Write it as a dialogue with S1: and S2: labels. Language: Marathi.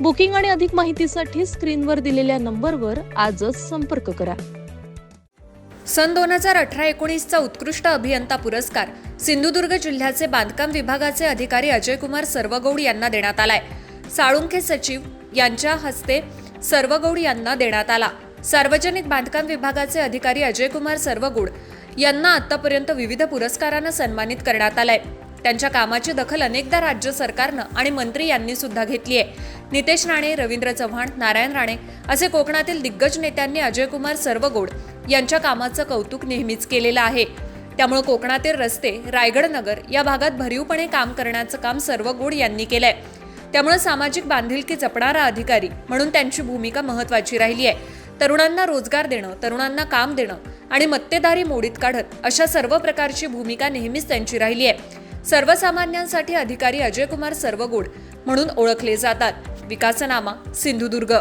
S1: बुकिंग आणि अधिक माहितीसाठी स्क्रीनवर दिलेल्या नंबरवर आजच संपर्क करा.
S2: सन दोन हजार अठरा एकोणीसचा उत्कृष्ट अभियंता पुरस्कार सिंधुदुर्ग जिल्ह्याचे बांधकाम विभागाचे अधिकारी अजयकुमार सर्वगौड यांना देण्यात आलाय. साळुंखे सचिव यांच्या हस्ते सर्वगौड यांना देण्यात आला. सार्वजनिक बांधकाम विभागाचे अधिकारी अजयकुमार सर्वगुड यांना आतापर्यंत विविध पुरस्कारांना सन्मानित करण्यात आलाय. त्यांच्या कामाची दखल अनेकदा राज्य सरकारनं आणि मंत्री यांनी सुद्धा घेतली आहे नितेश राणे रवींद्र चव्हाण नारायण राणे असे कोकणातील दिग्गज नेत्यांनी अजय कुमार सर्वगोड यांच्या कामाचं कौतुक नेहमीच केलेलं आहे. त्यामुळे कोकणातील रस्ते रायगड नगर या भागात भरीवपणे काम करण्याचं काम सर्वगोड यांनी केलंय. त्यामुळे सामाजिक बांधिलकी जपणारा अधिकारी म्हणून त्यांची भूमिका महत्वाची राहिली आहे तरुणांना रोजगार देणं तरुणांना काम देणं आणि मत्तेदारी मोडीत काढत अशा सर्व प्रकारची भूमिका नेहमीच त्यांची राहिली आहे सर्वसामान्यांसाठी अधिकारी अजय कुमार सर्वगोड म्हणून ओळखले जातात. विकासनामा सिंधुदुर्ग.